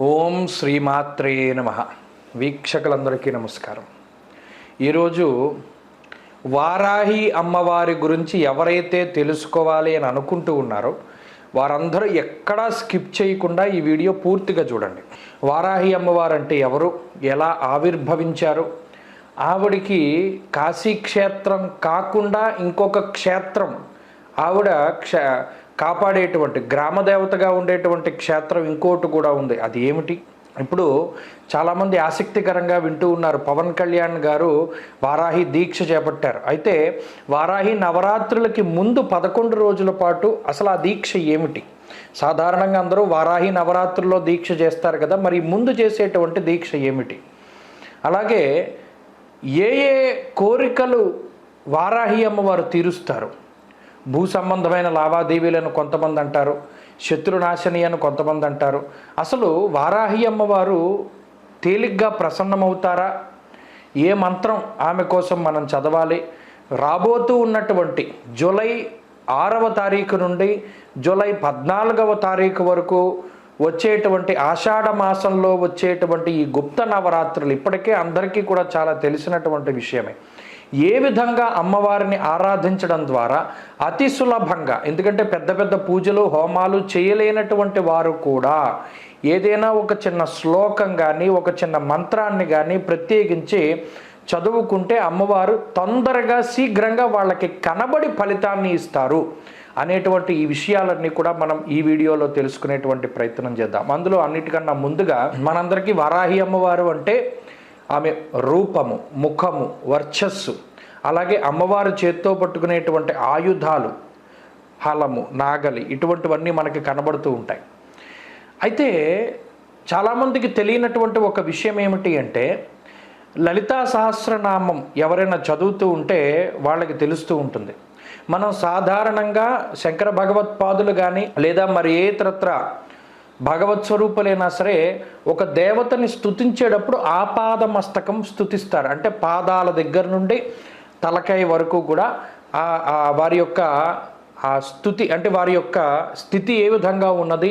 ఓం శ్రీమాత్రే నమ. వీక్షకులందరికీ నమస్కారం. ఈరోజు వారాహి అమ్మవారి గురించి ఎవరైతే తెలుసుకోవాలి అని అనుకుంటూ ఉన్నారో వారందరూ ఎక్కడా స్కిప్ చేయకుండా ఈ వీడియో పూర్తిగా చూడండి. వారాహి అమ్మవారు అంటే ఎవరు ఎలా ఆవిర్భవించారు? ఆవిడికి కాశీ క్షేత్రం కాకుండా ఇంకొక క్షేత్రం ఆవిడ క్ష కాపాడేటువంటి గ్రామదేవతగా ఉండేటువంటి క్షేత్రం ఇంకోటి కూడా ఉంది. అది ఏమిటి? ఇప్పుడు చాలామంది ఆసక్తికరంగా వింటూ ఉన్నారు. పవన్ కళ్యాణ్ గారు వారాహి దీక్ష చేపట్టారు. అయితే వారాహి నవరాత్రులకి ముందు పదకొండు రోజుల పాటు అసలు ఆ దీక్ష ఏమిటి? సాధారణంగా అందరూ వారాహి నవరాత్రుల్లో దీక్ష చేస్తారు కదా మరి ముందు చేసేటువంటి దీక్ష ఏమిటి? అలాగే ఏ ఏ కోరికలు వారాహి అమ్మవారు తీరుస్తారు? భూ సంబంధమైన లావాదేవీలను కొంతమంది అంటారు శత్రునాశని అని కొంతమంది అంటారు. అసలు వారాహి అమ్మవారు తేలిగ్గా ప్రసన్నమవుతారా? ఏ మంత్రం ఆమె కోసం మనం చదవాలి? రాబోతూ ఉన్నటువంటి జూలై ఆరవ తారీఖు నుండి జూలై పద్నాలుగవ తారీఖు వరకు వచ్చేటువంటి ఆషాఢ మాసంలో వచ్చేటువంటి ఈ గుప్త నవరాత్రులు ఇప్పటికే అందరికీ కూడా చాలా తెలిసినటువంటి విషయమే. ఏ విధంగా అమ్మవారిని ఆరాధించడం ద్వారా అతి సులభంగా ఎందుకంటే పెద్ద పెద్ద పూజలు హోమాలు చేయలేనటువంటి వారు కూడా ఏదైనా ఒక చిన్న శ్లోకం కానీ ఒక చిన్న మంత్రాన్ని కానీ ప్రత్యేకించి చదువుకుంటే అమ్మవారు తొందరగా శీఘ్రంగా వాళ్ళకి కనబడి ఫలితాన్ని ఇస్తారు అనేటువంటి ఈ విషయాలన్నీ కూడా మనం ఈ వీడియోలో తెలుసుకునేటువంటి ప్రయత్నం చేద్దాం. అందులో అన్నిటికన్నా ముందుగా మనందరికీ వారాహి అమ్మవారు అంటే ఆమె రూపము ముఖము వర్చస్సు అలాగే అమ్మవారు చేత్తో పట్టుకునేటువంటి ఆయుధాలు హలము నాగలి ఇటువంటివన్నీ మనకి కనబడుతూ ఉంటాయి. అయితే చాలామందికి తెలియనటువంటి ఒక విషయం ఏమిటి అంటే లలితా సహస్రనామం ఎవరైనా చదువుతూ ఉంటే వాళ్ళకి తెలుస్తూ ఉంటుంది. మనం సాధారణంగా శంకర భగవత్పాదులు కానీ లేదా మరి ఏ ఇతరత్ర భగవత్ స్వరూపులైనా సరే ఒక దేవతని స్థుతించేటప్పుడు ఆపాద మస్తకం స్తుతిస్తారు. అంటే పాదాల దగ్గర నుండి తలకాయ వరకు కూడా ఆ వారి యొక్క ఆ స్థుతి అంటే వారి యొక్క స్థితి ఏ విధంగా ఉన్నది?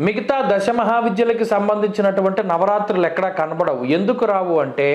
మిగతా దశ మహావిద్యలకి సంబంధించినటువంటి నవరాత్రులు ఎక్కడా కనబడవు. ఎందుకు రావు అంటే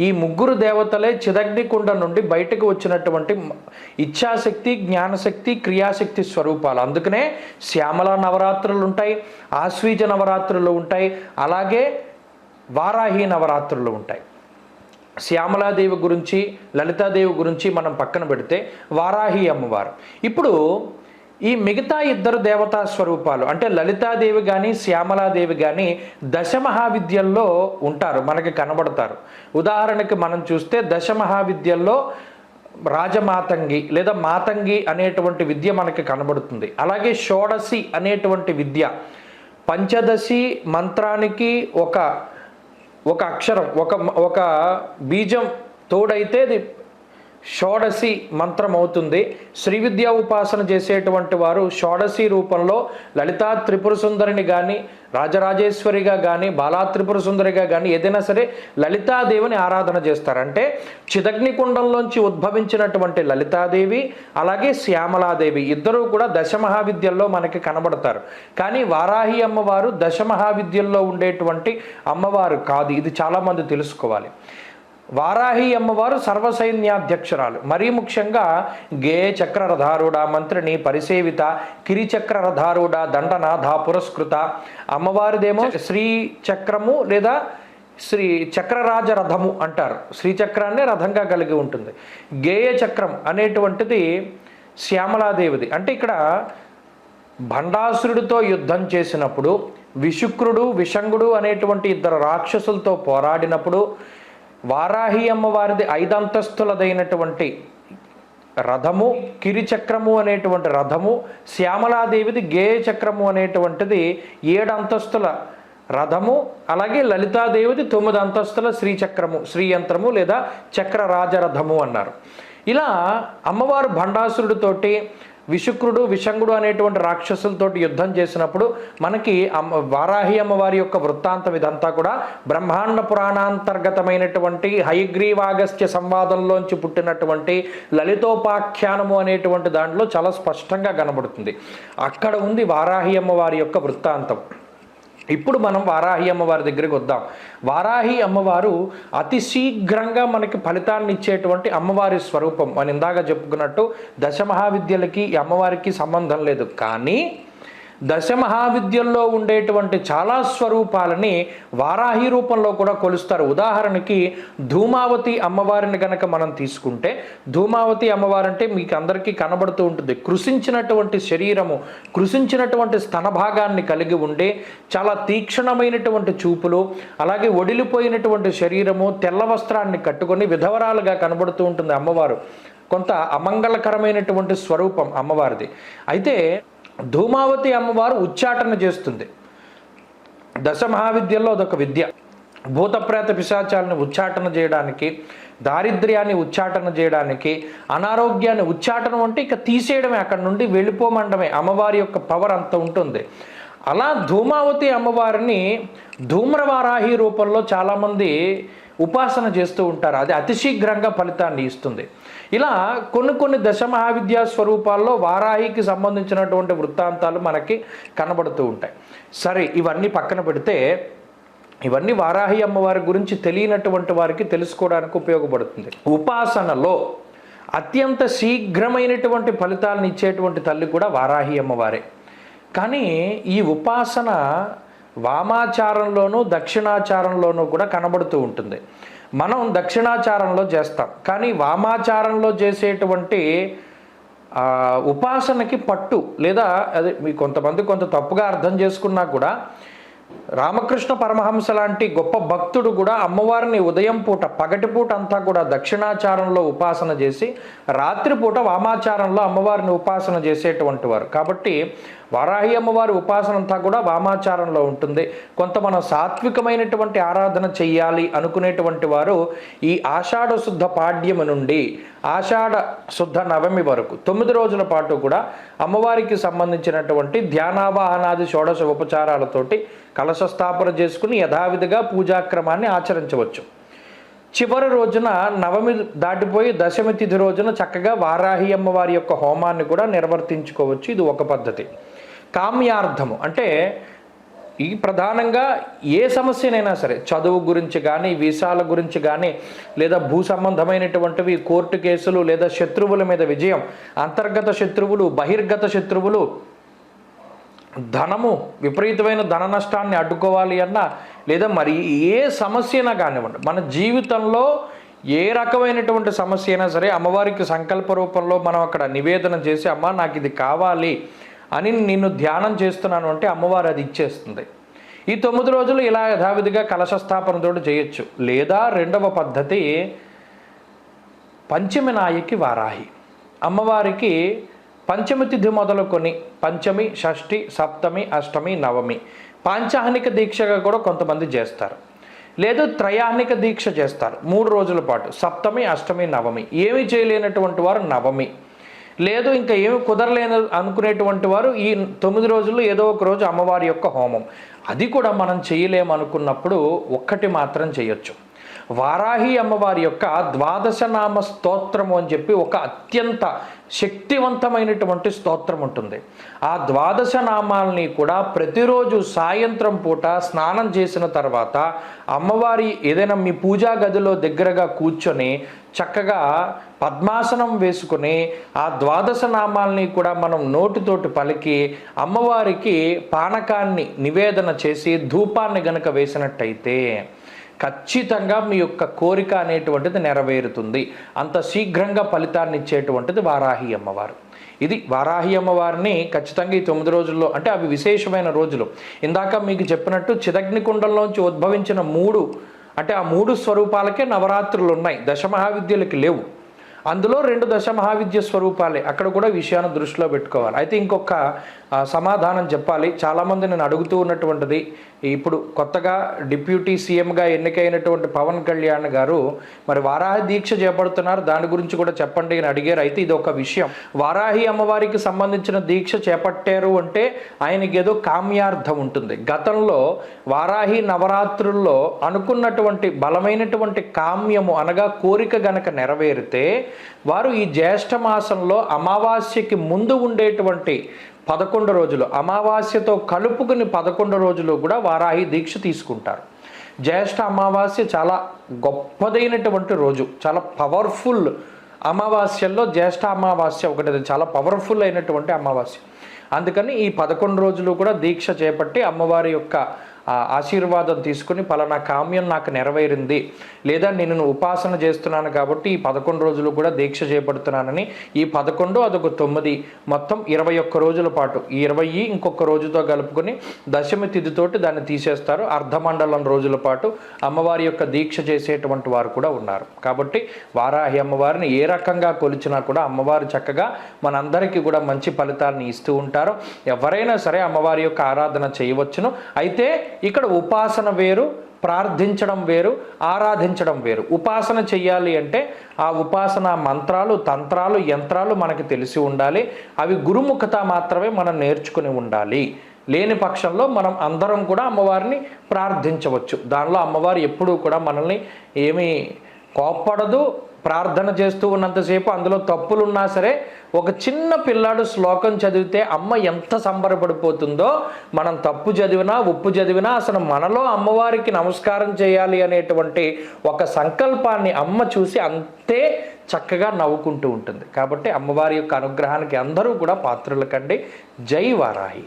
ఈ ముగ్గురు దేవతలే చిదగ్నికుండ నుండి బయటకు వచ్చినటువంటి ఇచ్ఛాశక్తి జ్ఞానశక్తి క్రియాశక్తి స్వరూపాలు. అందుకనే శ్యామల నవరాత్రులు ఉంటాయి ఆశ్వీజ నవరాత్రులు ఉంటాయి అలాగే వారాహి నవరాత్రులు ఉంటాయి. శ్యామలాదేవి గురించి లలితాదేవి గురించి మనం పక్కన పెడితే వారాహి అమ్మవారు. ఇప్పుడు ఈ మిగతా ఇద్దరు దేవతా స్వరూపాలు అంటే లలితాదేవి కానీ శ్యామలాదేవి కానీ దశమహావిద్యల్లో ఉంటారు మనకి కనబడతారు. ఉదాహరణకి మనం చూస్తే దశమహావిద్యల్లో రాజమాతంగి లేదా మాతంగి అనేటువంటి విద్య మనకి కనబడుతుంది. అలాగే షోడసి అనేటువంటి విద్య పంచదశి మంత్రానికి ఒక ఒక అక్షరం ఒక ఒక బీజం తోడైతే షోడసి మంత్రం అవుతుంది శ్రీ విద్యా ఉపాసన చేసేటువంటి వారు షోడసి రూపంలో లలితా త్రిపుర సుందరిని కానీ రాజరాజేశ్వరిగా కానీ బాలా త్రిపుర సుందరిగా కానీ ఏదైనా సరే లలితాదేవిని ఆరాధన చేస్తారంటే చిదగ్నికుండంలోంచి ఉద్భవించినటువంటి లలితాదేవి అలాగే శ్యామలాదేవి ఇద్దరూ కూడా దశమహావిద్యల్లో మనకి కనబడతారు. కానీ వారాహి అమ్మవారు దశమహావిద్యల్లో ఉండేటువంటి అమ్మవారు కాదు. ఇది చాలామంది తెలుసుకోవాలి. వారాహి అమ్మవారు సర్వసైన్యాధ్యక్షురాలు. మరీ ముఖ్యంగా గే చక్రరథారూఢ మంత్రిని పరిసేవిత కిరిచక్రరథారూఢ దండనాథ పురస్కృత. అమ్మవారిదేమో శ్రీ చక్రము లేదా శ్రీ చక్రరాజ రథము అంటారు శ్రీచక్రాన్ని రథంగా కలిగి ఉంటుంది. గేయ చక్రం అనేటువంటిది శ్యామలాదేవిది. అంటే ఇక్కడ భండాసురుడితో యుద్ధం చేసినప్పుడు విశుక్రుడు విషంగుడు అనేటువంటి ఇద్దరు రాక్షసులతో పోరాడినప్పుడు వారాహి అమ్మవారిది ఐదంతస్తులదైనటువంటి రథము కిరిచక్రము అనేటువంటి రథము శ్యామలాదేవిది గేయ చక్రము అనేటువంటిది ఏడు అంతస్తుల రథము అలాగే లలితాదేవిది తొమ్మిది అంతస్తుల శ్రీచక్రము శ్రీయంత్రము లేదా చక్ర రాజరథము అన్నారు. ఇలా అమ్మవారు భండాసురుడితోటి విశుక్రుడు విషంగుడు అనేటువంటి రాక్షసులతోటి యుద్ధం చేసినప్పుడు మనకి అమ్మ వారాహి అమ్మవారి యొక్క వృత్తాంతం ఇదంతా కూడా బ్రహ్మాండ పురాణాంతర్గతమైనటువంటి హయగ్రీవాగస్త్య సంవాదంలోంచి పుట్టినటువంటి లలితోపాఖ్యానము అనేటువంటి దాంట్లో చాలా స్పష్టంగా కనబడుతుంది. అక్కడ ఉంది వారాహి అమ్మవారి యొక్క వృత్తాంతం. ఇప్పుడు మనం వారాహి అమ్మవారి దగ్గరికి వద్దాం. వారాహి అమ్మవారు అతి శీఘ్రంగా మనకి ఫలితాన్ని ఇచ్చేటువంటి అమ్మవారి స్వరూపం. మనం ఇందాక చెప్పుకున్నట్టు దశ మహావిద్యలకి ఈ అమ్మవారికి సంబంధం లేదు. కానీ దశ మహావిద్యల్లో ఉండేటువంటి చాలా స్వరూపాలని వారాహి రూపంలో కూడా కొలుస్తారు. ఉదాహరణకి ధూమావతి అమ్మవారిని గనక మనం తీసుకుంటే ధూమావతి అమ్మవారు అంటే మీకు అందరికీ కనబడుతూ ఉంటుంది. కృషించినటువంటి శరీరము కృషించినటువంటి స్తన భాగాన్ని కలిగి ఉండే చాలా తీక్షణమైనటువంటి చూపులు అలాగే ఒడిలిపోయినటువంటి శరీరము తెల్ల వస్త్రాన్ని కట్టుకొని విధవరాలుగా కనబడుతూ ఉంటుంది అమ్మవారు. కొంత అమంగళకరమైనటువంటి స్వరూపం అమ్మవారిది. అయితే ధూమావతి అమ్మవారు ఉచ్చాటన చేస్తుంది. దశ మహావిద్యల్లో అదొక విద్య. భూతప్రేత పిశాచాలను ఉచ్చాటన చేయడానికి దారిద్ర్యాన్ని ఉచ్చాటన చేయడానికి అనారోగ్యాన్ని ఉచ్చాటనం అంటే ఇక తీసేయడమే అక్కడ నుండి వెళ్ళిపోమండమే. అమ్మవారి యొక్క పవర్ అంత ఉంటుంది. అలా ధూమావతి అమ్మవారిని ధూమ్రవారాహి రూపంలో చాలామంది ఉపాసన చేస్తూ ఉంటారు. అది అతి శీఘ్రంగా ఫలితాన్ని ఇస్తుంది. ఇలా కొన్ని కొన్ని దశ మహావిద్యా స్వరూపాల్లో వారాహికి సంబంధించినటువంటి వృత్తాంతాలు మనకి కనబడుతూ ఉంటాయి. సరే ఇవన్నీ పక్కన పెడితే ఇవన్నీ వారాహి అమ్మవారి గురించి తెలియనటువంటి వారికి తెలుసుకోవడానికి ఉపయోగపడుతుంది. ఉపాసనలో అత్యంత శీఘ్రమైనటువంటి ఫలితాలను ఇచ్చేటువంటి తల్లి కూడా వారాహి అమ్మవారే. కానీ ఈ ఉపాసన వామాచారంలోనూ దక్షిణాచారంలోనూ కూడా కనబడుతూ ఉంటుంది. మనం దక్షిణాచారంలో చేస్తాం. కానీ వామాచారంలో చేసేటువంటి ఉపాసనకి పట్టు లేదా అది మీ కొంతమంది కొంత తప్పుగా అర్థం చేసుకున్నా కూడా రామకృష్ణ పరమహంస లాంటి గొప్ప భక్తుడు కూడా అమ్మవారిని ఉదయం పూట పగటిపూట అంతా కూడా దక్షిణాచారంలో ఉపాసన చేసి రాత్రిపూట వామాచారంలో అమ్మవారిని ఉపాసన చేసేటువంటి వారు. కాబట్టి వారాహి అమ్మవారి ఉపాసన అంతా కూడా వామాచారంలో ఉంటుంది. కొంత మనం సాత్వికమైనటువంటి ఆరాధన చెయ్యాలి అనుకునేటువంటి వారు ఈ ఆషాఢ శుద్ధ పాడ్యము నుండి ఆషాఢ శుద్ధ నవమి వరకు తొమ్మిది రోజుల పాటు కూడా అమ్మవారికి సంబంధించినటువంటి ధ్యానావాహనాది షోడశ ఉపచారాలతోటి కలశ స్థాపన చేసుకుని యథావిధిగా పూజాక్రమాన్ని ఆచరించవచ్చు. చివరి రోజున నవమి దాటిపోయి దశమి తిథి రోజున చక్కగా వారాహి అమ్మవారి యొక్క హోమాన్ని కూడా నిర్వర్తించుకోవచ్చు. ఇది ఒక పద్ధతి. కామ్యార్థము అంటే ఈ ప్రధానంగా ఏ సమస్యనైనా సరే చదువు గురించి కానీ వీసాల గురించి కానీ లేదా భూ సంబంధమైనటువంటివి కోర్టు కేసులు లేదా శత్రువుల మీద విజయం అంతర్గత శత్రువులు బహిర్గత శత్రువులు ధనము విపరీతమైన ధన నష్టాన్ని అడ్డుకోవాలి అన్నా లేదా మరి ఏ సమస్యనా కానివ్వండి మన జీవితంలో ఏ రకమైనటువంటి సమస్య అయినా సరే అమ్మవారికి సంకల్ప రూపంలో మనం అక్కడ నివేదన చేసి అమ్మ నాకు ఇది కావాలి అని నిన్ను ధ్యానం చేస్తున్నాను అంటే అమ్మవారు అది ఇచ్చేస్తుంది. ఈ తొమ్మిది రోజులు ఇలా యథావిధిగా కలశస్థాపనతో చేయొచ్చు. లేదా రెండవ పద్ధతి పంచమి నాయకి వారాహి. అమ్మవారికి పంచమి తిథి మొదలుకొని పంచమి షష్ఠి సప్తమి అష్టమి నవమి పాంచాహనిక దీక్షగా కూడా కొంతమంది చేస్తారు. లేదు త్రయాహ్నిక దీక్ష చేస్తారు మూడు రోజుల పాటు సప్తమి అష్టమి నవమి. ఏమీ చేయలేనటువంటి వారు నవమి. లేదు ఇంకా ఏమి కుదరలేని అనుకునేటువంటి వారు ఈ తొమ్మిది రోజుల్లో ఏదో ఒక రోజు అమ్మవారి యొక్క హోమం. అది కూడా మనం చేయలేమనుకున్నప్పుడు ఒక్కటి మాత్రం చేయొచ్చు. వారాహి అమ్మవారి యొక్క ద్వాదశ నామ స్తోత్రము అని చెప్పి ఒక అత్యంత శక్తివంతమైనటువంటి స్తోత్రం ఉంటుంది. ఆ ద్వాదశ నామాల్ని కూడా ప్రతిరోజు సాయంత్రం పూట స్నానం చేసిన తర్వాత అమ్మవారి ఏదైనా మీ పూజా గదిలో దగ్గరగా కూర్చొని చక్కగా పద్మాసనం వేసుకుని ఆ ద్వాదశ నామాల్ని కూడా మనం నోటితోటి పలికి అమ్మవారికి పానకాన్ని నివేదన చేసి ధూపాన్ని గనక వేసినట్టయితే ఖచ్చితంగా మీ యొక్క కోరిక అనేటువంటిది నెరవేరుతుంది. అంత శీఘ్రంగా ఫలితాన్ని ఇచ్చేటువంటిది వారాహి అమ్మవారు. ఇది వారాహి అమ్మవారిని ఖచ్చితంగా ఈ తొమ్మిది రోజుల్లో అంటే అవి విశేషమైన రోజులు. ఇందాక మీకు చెప్పినట్టు చిదగ్నికుండంలోంచి ఉద్భవించిన మూడు అంటే ఆ మూడు స్వరూపాలకే నవరాత్రులు ఉన్నాయి దశమహావిద్యలకి లేవు. అందులో రెండు దశ మహావిద్య స్వరూపాలే. అక్కడ కూడా విషయాన్ని దృష్టిలో పెట్టుకోవాలి. అయితే ఇంకొక సమాధానం చెప్పాలి. చాలామంది నేను అడుగుతూ ఉన్నటువంటిది ఇప్పుడు కొత్తగా డిప్యూటీ సీఎంగా ఎన్నికైనటువంటి పవన్ కళ్యాణ్ గారు మరి వారాహి దీక్ష చేపడుతున్నారు. దాని గురించి కూడా చెప్పండి అని అడిగారు. అయితే ఇది ఒక విషయం. వారాహి అమ్మవారికి సంబంధించిన దీక్ష చేపట్టారు అంటే ఆయనకి ఏదో కామ్యార్థం ఉంటుంది. గతంలో వారాహి నవరాత్రుల్లో అనుకున్నటువంటి బలమైనటువంటి కామ్యము అనగా కోరిక గనక నెరవేరితే వారు ఈ జ్యేష్ఠ మాసంలో అమావాస్యకి ముందు ఉండేటువంటి పదకొండు రోజులు అమావాస్యతో కలుపుకుని పదకొండు రోజులు కూడా వారాహి దీక్ష తీసుకుంటారు. జ్యేష్ఠ అమావాస్య చాలా గొప్పదైనటువంటి రోజు చాలా పవర్ఫుల్ అమావాస్యల్లో జ్యేష్ఠ అమావాస్య ఒకటి చాలా పవర్ఫుల్ అయినటువంటి అమావాస్య. అందుకని ఈ పదకొండు రోజులు కూడా దీక్ష చేపట్టి అమ్మవారి యొక్క ఆశీర్వాదం తీసుకుని పలానా కామ్యం నాకు నెరవేరింది. లేదా నేను ఉపాసన చేస్తున్నాను కాబట్టి ఈ పదకొండు రోజులు కూడా దీక్ష చేపడుతున్నానని ఈ పదకొండు అదొక తొమ్మిది. మొత్తం ఇరవై ఒక్క రోజుల పాటు ఈ ఇరవై ఇంకొక రోజుతో కలుపుకొని దశమి తిథితోటి దాన్ని తీసేస్తారు. అర్ధమండలం రోజుల పాటు అమ్మవారి యొక్క దీక్ష చేసేటువంటి వారు కూడా ఉన్నారు. కాబట్టి వారాహి అమ్మవారిని ఏ రకంగా కొలిచినా కూడా అమ్మవారు చక్కగా మనందరికీ కూడా మంచి ఫలితాలను ఇస్తూ ఉంటారు. ఎవరైనా సరే అమ్మవారి యొక్క ఆరాధన చేయవచ్చును. అయితే ఇక్కడ ఉపాసన వేరు ప్రార్థించడం వేరు ఆరాధించడం వేరు. ఉపాసన చెయ్యాలి అంటే ఆ ఉపాసన మంత్రాలు తంత్రాలు యంత్రాలు మనకి తెలిసి ఉండాలి. అవి గురుముఖత మాత్రమే మనం నేర్చుకుని ఉండాలి. లేని పక్షంలో మనం అందరం కూడా అమ్మవారిని ప్రార్థించవచ్చు. దానిలో అమ్మవారు ఎప్పుడూ కూడా మనల్ని ఏమీ కోప్పడదు ప్రార్థన చేస్తూ ఉన్నంతసేపు అందులో తప్పులున్నా సరే ఒక చిన్న పిల్లాడు శ్లోకం చదివితే అమ్మ ఎంత సంబరపడిపోతుందో మనం తప్పు చదివినా ఉప్పు చదివినా అసలు మనలో అమ్మవారికి నమస్కారం చేయాలి అనేటువంటి ఒక సంకల్పాన్ని అమ్మ చూసి అంతే చక్కగా నవ్వుకుంటూ ఉంటుంది. కాబట్టి అమ్మవారి యొక్క అనుగ్రహానికి అందరూ కూడా పాత్రలు కండి. జై వారాహి.